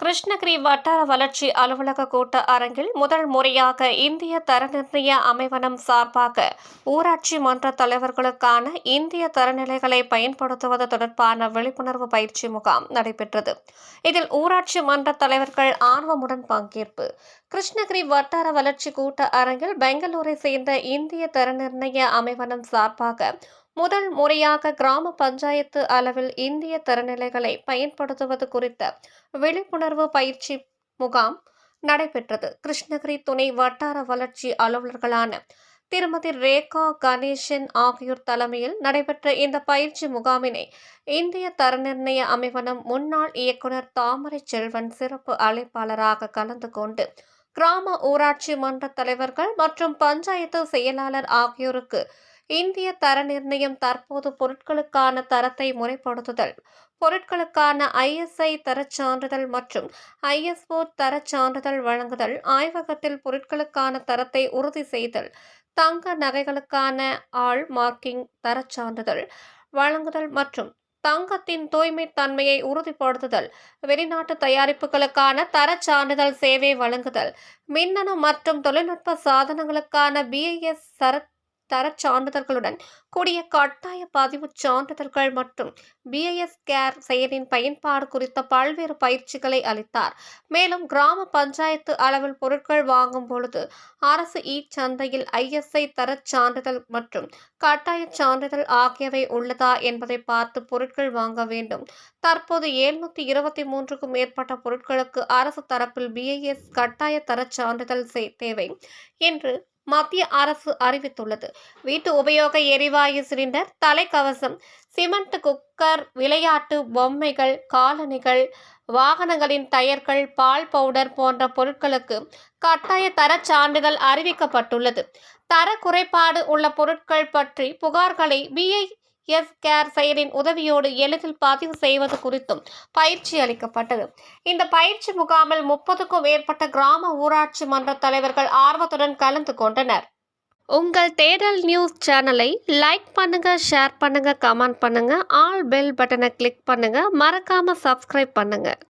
கிருஷ்ணகிரி வட்டார வளர்ச்சி அலுவலக கூட்ட அரங்கில் முதல் முறையாக இந்திய தர நிர்ணய அமைவனம் சார்பாக ஊராட்சி மன்ற தலைவர்களுக்கான இந்திய தரநிலைகளை பயன்படுத்துவது தொடர்பான விழிப்புணர்வு பயிற்சி முகாம் நடைபெற்றது. இதில் ஊராட்சி மன்ற தலைவர்கள் ஆர்வமுடன் பங்கேற்பு. கிருஷ்ணகிரி வட்டார வளர்ச்சி கூட்ட அரங்கில் பெங்களூரை சேர்ந்த இந்திய தர நிர்ணய அமைவனம் சார்பாக முதல் முறையாக கிராம பஞ்சாயத்து அளவில் இந்திய தரநிலைகளை பயன்படுத்துவது குறித்த விழிப்புணர்வு பயிற்சி முகாம் நடைபெற்றது. கிருஷ்ணகிரி துணை வட்டார வளர்ச்சி அலுவலர்களான திருமதி ரேகா கணேசன் ஆகியோர் தலைமையில் நடைபெற்ற இந்த பயிற்சி முகாமினை இந்திய தர நிர்ணய அமைவனம் முன்னாள் இயக்குனர் தாமரை செல்வன் சிறப்பு அழைப்பாளராக கலந்து கொண்டு கிராம ஊராட்சி மன்ற தலைவர்கள் மற்றும் பஞ்சாயத்து செயலாளர் ஆகியோருக்கு இந்திய தர நிர்ணயம் தற்போது பொருட்களுக்கான தரத்தை முறைப்படுத்துதல் பொருட்களுக்கான ஐஎஸ்ஐ தரச் சான்றிதழ் மற்றும் ஐஎஸ்ஓ தரச் சான்றிதழ் வழங்குதல் ஆய்வகத்தில் பொருட்களுக்கான தரத்தை உறுதி செய்தல் தங்க நகைகளுக்கான ஆள் மார்க்கிங் தரச் சான்றிதழ் வழங்குதல் மற்றும் தங்கத்தின் தூய்மை தன்மையை உறுதிப்படுத்துதல் வெளிநாட்டு தயாரிப்புகளுக்கான தரச் சான்றிதழ் சேவை வழங்குதல் மின்னணு மற்றும் தொழில்நுட்ப சாதனங்களுக்கான பிஐஎஸ் சரத் தரச் சான்றிதழ்களுடன் கூடிய கட்டாய பதிவு சான்றிதழ்கள் மற்றும் பிஐஎஸ் கேர் செயலின் பயன்பாடு குறித்த பல்வேறு பயிற்சிகளை அளித்தார். மேலும் கிராம பஞ்சாயத்து அளவில் பொருட்கள் வாங்கும் பொழுது அரசு இ சந்தையில் ஐஎஸ்ஐ தரச் சான்றிதழ் மற்றும் கட்டாய சான்றிதழ் ஆகியவை உள்ளதா என்பதை பார்த்து பொருட்கள் வாங்க வேண்டும். தற்போது எழுநூத்தி இருபத்தி மூன்றுக்கும் மேற்பட்ட பொருட்களுக்கு அரசு தரப்பில் பிஐஎஸ் கட்டாய தரச் சான்றிதழ் தேவை என்று மத்திய அரசு அறிவித்துள்ளது. வீட்டு உபயோக எரிவாயு சிலிண்டர் தலைக்கவசம் சிமெண்ட் குக்கர் விளையாட்டு பொம்மைகள் காலணிகள் வாகனங்களின் டயர்கள் பால் பவுடர் போன்ற பொருட்களுக்கு கட்டாய தரச் சான்றிதழ் அறிவிக்கப்பட்டுள்ளது. தர குறைபாடு உள்ள பொருட்கள் பற்றி புகார்களை பிஐ எஸ் கேர் செயலின் உதவியோடு எளிதில் பதிவு செய்வது குறித்தும் பயிற்சி அளிக்கப்பட்டது. இந்த பயிற்சி முகாமில் முப்பதுக்கும் மேற்பட்ட கிராம ஊராட்சி மன்ற தலைவர்கள் ஆர்வத்துடன் கலந்து கொண்டனர். உங்கள் தேடல் நியூஸ் சேனலை லைக் பண்ணுங்க ஷேர் பண்ணுங்க கமெண்ட் பண்ணுங்க ஆல் பெல் பட்டனை கிளிக் பண்ணுங்க மறக்காம சப்ஸ்கிரைப் பண்ணுங்க.